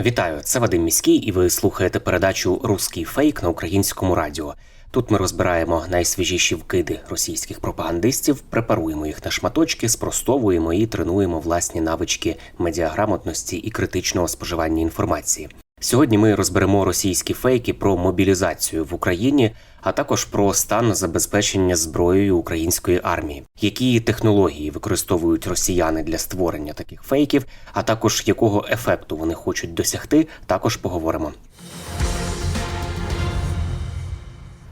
Вітаю, це Вадим Міський, і ви слухаєте передачу Руський фейк на українському радіо. Тут ми розбираємо найсвіжіші вкиди російських пропагандистів, препаруємо їх на шматочки, спростовуємо і тренуємо власні навички медіаграмотності і критичного споживання інформації. Сьогодні ми розберемо російські фейки про мобілізацію в Україні, а також про стан забезпечення зброєю української армії, які технології використовують росіяни для створення таких фейків, а також якого ефекту вони хочуть досягти, також поговоримо.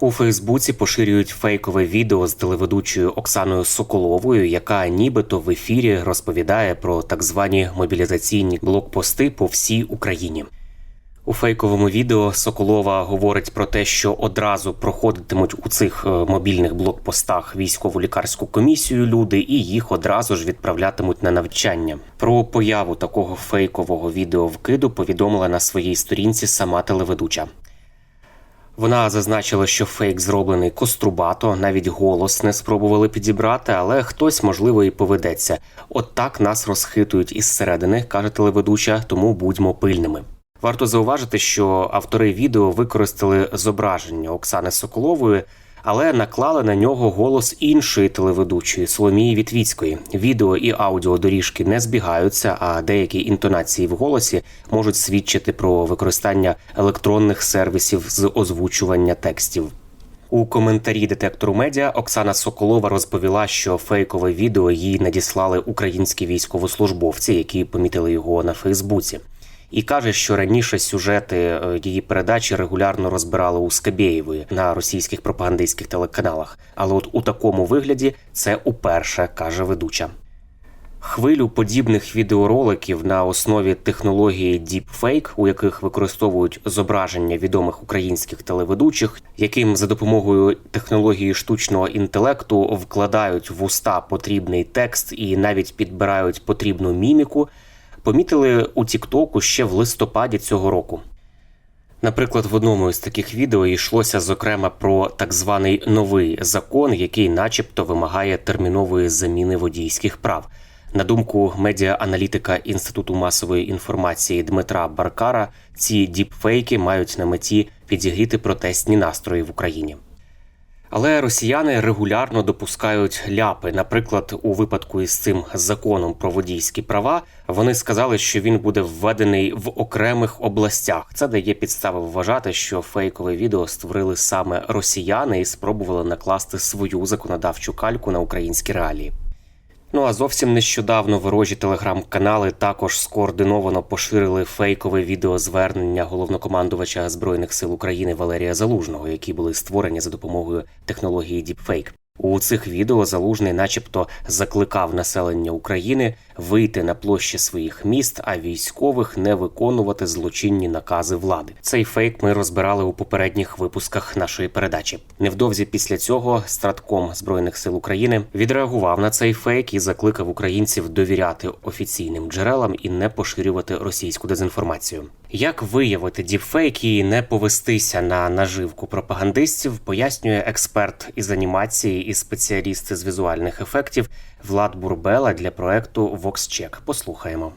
У Фейсбуці поширюють фейкове відео з телеведучою Оксаною Соколовою, яка нібито в ефірі розповідає про так звані мобілізаційні блокпости по всій Україні. У фейковому відео Соколова говорить про те, що одразу проходитимуть у цих е, мобільних блокпостах військово-лікарську комісію люди, і їх одразу ж відправлятимуть на навчання. Про появу такого фейкового відео вкиду повідомила на своїй сторінці сама телеведуча. Вона зазначила, що фейк зроблений кострубато, навіть голос не спробували підібрати, але хтось, можливо, і поведеться. От так нас розхитують із середини, каже телеведуча, тому будьмо пильними. Варто зауважити, що автори відео використали зображення Оксани Соколової, але наклали на нього голос іншої телеведучої Соломії Вітвіцької. Відео і аудіодоріжки не збігаються, а деякі інтонації в голосі можуть свідчити про використання електронних сервісів з озвучування текстів. У коментарі детектору медіа Оксана Соколова розповіла, що фейкове відео їй надіслали українські військовослужбовці, які помітили його на Фейсбуці. І каже, що раніше сюжети е, її передачі регулярно розбирали у Скабєєвої на російських пропагандистських телеканалах. Але от у такому вигляді це уперше каже ведуча. Хвилю подібних відеороликів на основі технології Deepfake, у яких використовують зображення відомих українських телеведучих, яким за допомогою технології штучного інтелекту вкладають в уста потрібний текст і навіть підбирають потрібну міміку, помітили у Тіктоку ще в листопаді цього року. Наприклад, в одному із таких відео йшлося зокрема про так званий новий закон, який, начебто, вимагає термінової заміни водійських прав. На думку медіа-аналітика Інституту масової інформації Дмитра Баркара, ці діпфейки мають на меті підігріти протестні настрої в Україні. Але росіяни регулярно допускають ляпи. Наприклад, у випадку із цим законом про водійські права вони сказали, що він буде введений в окремих областях. Це дає підстави вважати, що фейкове відео створили саме росіяни і спробували накласти свою законодавчу кальку на українські реалії. Ну а зовсім нещодавно ворожі телеграм-канали також скоординовано поширили фейкове відеозвернення головнокомандувача збройних сил України Валерія Залужного, які були створені за допомогою технології Діпфейк. У цих відео залужний, начебто, закликав населення України вийти на площі своїх міст, а військових не виконувати злочинні накази влади. Цей фейк ми розбирали у попередніх випусках нашої передачі. Невдовзі після цього стратком збройних сил України відреагував на цей фейк і закликав українців довіряти офіційним джерелам і не поширювати російську дезінформацію. Як виявити діпфейк і не повестися на наживку пропагандистів, пояснює експерт із анімації і спеціаліст з візуальних ефектів Влад Бурбела для проекту VoxCheck. Послухаємо.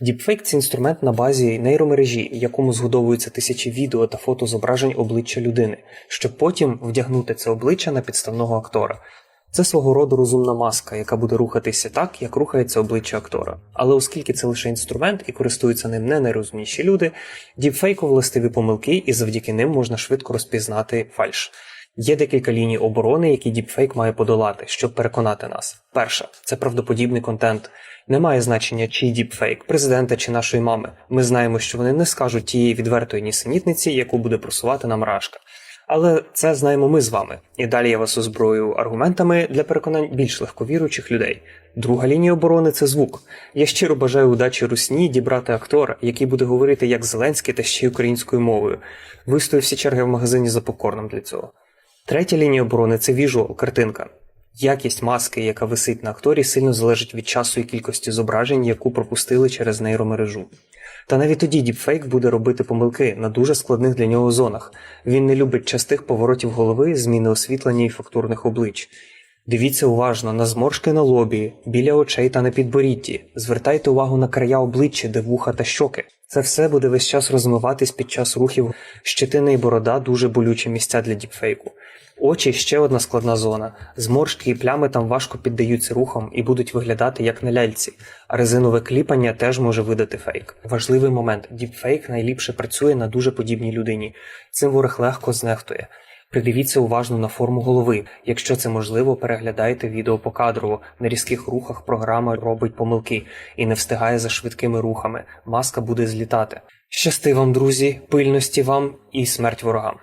Діпфейк це інструмент на базі нейромережі, якому згодовуються тисячі відео та фото зображень обличчя людини, щоб потім вдягнути це обличчя на підставного актора. Це свого роду розумна маска, яка буде рухатися так, як рухається обличчя актора. Але оскільки це лише інструмент і користуються ним не найрозумніші люди, діпфейку властиві помилки, і завдяки ним можна швидко розпізнати фальш. Є декілька ліній оборони, які діпфейк має подолати, щоб переконати нас. Перша це правдоподібний контент. Немає значення, чий діпфейк, президента чи нашої мами. Ми знаємо, що вони не скажуть тієї відвертої нісенітниці, яку буде просувати нам рашка. Але це знаємо ми з вами. І далі я вас озброю аргументами для переконань більш легковіруючих людей. Друга лінія оборони це звук. Я щиро бажаю удачі русні дібрати актора, який буде говорити як Зеленський та ще й українською мовою. Вистою всі черги в магазині за покорном для цього. Третя лінія оборони це віжуал, картинка. Якість маски, яка висить на акторі, сильно залежить від часу і кількості зображень, яку пропустили через нейромережу. Та навіть тоді діпфейк буде робити помилки на дуже складних для нього зонах. Він не любить частих поворотів голови, зміни освітлення і фактурних облич. Дивіться уважно на зморшки на лобі, біля очей та на підборідді. Звертайте увагу на края обличчя, де вуха та щоки. Це все буде весь час розмиватись під час рухів. Щетина і борода дуже болючі місця для діпфейку. Очі ще одна складна зона. Зморшки і плями там важко піддаються рухам і будуть виглядати як на ляльці, а резинове кліпання теж може видати фейк. Важливий момент: діпфейк найліпше працює на дуже подібній людині. Цим ворог легко знехтує. Придивіться уважно на форму голови. Якщо це можливо, переглядайте відео покадрово. На різких рухах програма робить помилки і не встигає за швидкими рухами. Маска буде злітати. Щасти вам, друзі, пильності вам і смерть ворогам.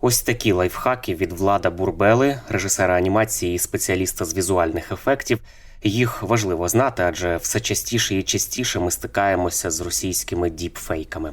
Ось такі лайфхаки від Влада Бурбели, режисера анімації і спеціаліста з візуальних ефектів. Їх важливо знати, адже все частіше і частіше ми стикаємося з російськими діпфейками.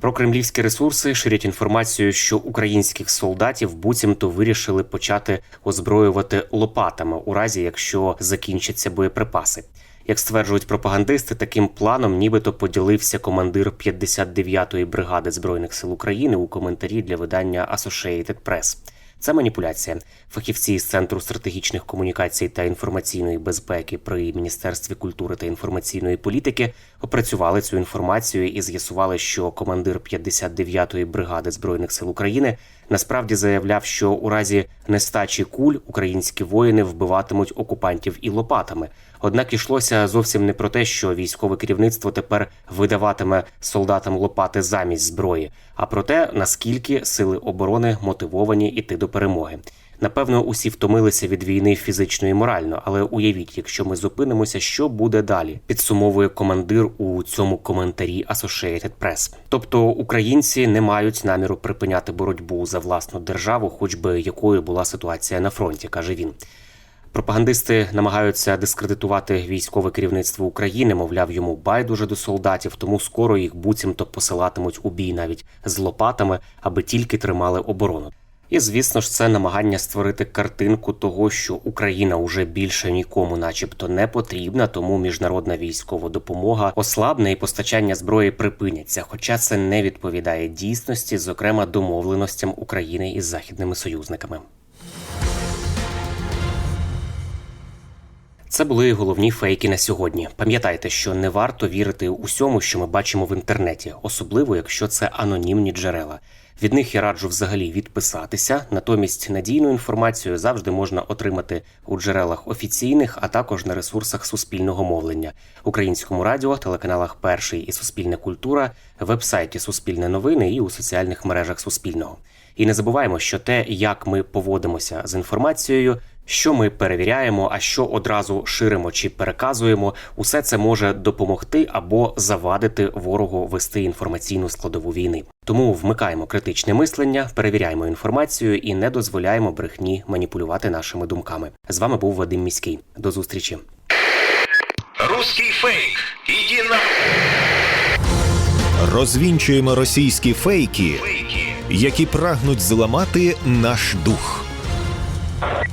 Про кремлівські ресурси ширять інформацію, що українських солдатів буцімто вирішили почати озброювати лопатами у разі, якщо закінчаться боєприпаси. Як стверджують пропагандисти, таким планом нібито поділився командир 59-ї бригади збройних сил України у коментарі для видання Associated Press. Це маніпуляція. Фахівці з центру стратегічних комунікацій та інформаційної безпеки при міністерстві культури та інформаційної політики опрацювали цю інформацію і з'ясували, що командир 59-ї бригади збройних сил України насправді заявляв, що у разі нестачі куль українські воїни вбиватимуть окупантів і лопатами. Однак йшлося зовсім не про те, що військове керівництво тепер видаватиме солдатам лопати замість зброї, а про те, наскільки сили оборони мотивовані іти до перемоги. Напевно, усі втомилися від війни фізично і морально, але уявіть, якщо ми зупинимося, що буде далі, підсумовує командир у цьому коментарі Associated Press. Тобто українці не мають наміру припиняти боротьбу за власну державу, хоч би якою була ситуація на фронті, каже він. Пропагандисти намагаються дискредитувати військове керівництво України, мовляв, йому байдуже до солдатів, тому скоро їх буцімто посилатимуть у бій навіть з лопатами, аби тільки тримали оборону. І звісно ж, це намагання створити картинку того, що Україна уже більше нікому, начебто, не потрібна, тому міжнародна військова допомога ослабне і постачання зброї припиняться. Хоча це не відповідає дійсності, зокрема домовленостям України із західними союзниками. Це були головні фейки на сьогодні. Пам'ятайте, що не варто вірити усьому, що ми бачимо в інтернеті, особливо якщо це анонімні джерела. Від них я раджу взагалі відписатися. Натомість надійну інформацію завжди можна отримати у джерелах офіційних, а також на ресурсах суспільного мовлення, українському радіо, телеканалах Перший і Суспільна культура, вебсайті Суспільне новини і у соціальних мережах Суспільного. І не забуваємо, що те, як ми поводимося з інформацією, що ми перевіряємо, а що одразу ширимо чи переказуємо, усе це може допомогти або завадити ворогу вести інформаційну складову війни. Тому вмикаємо критичне мислення, перевіряємо інформацію і не дозволяємо брехні маніпулювати нашими думками. З вами був Вадим Міський. До зустрічі. Русский фейк. Иди на Розвінчуємо російські фейки, фейки. які прагнуть зламати наш дух.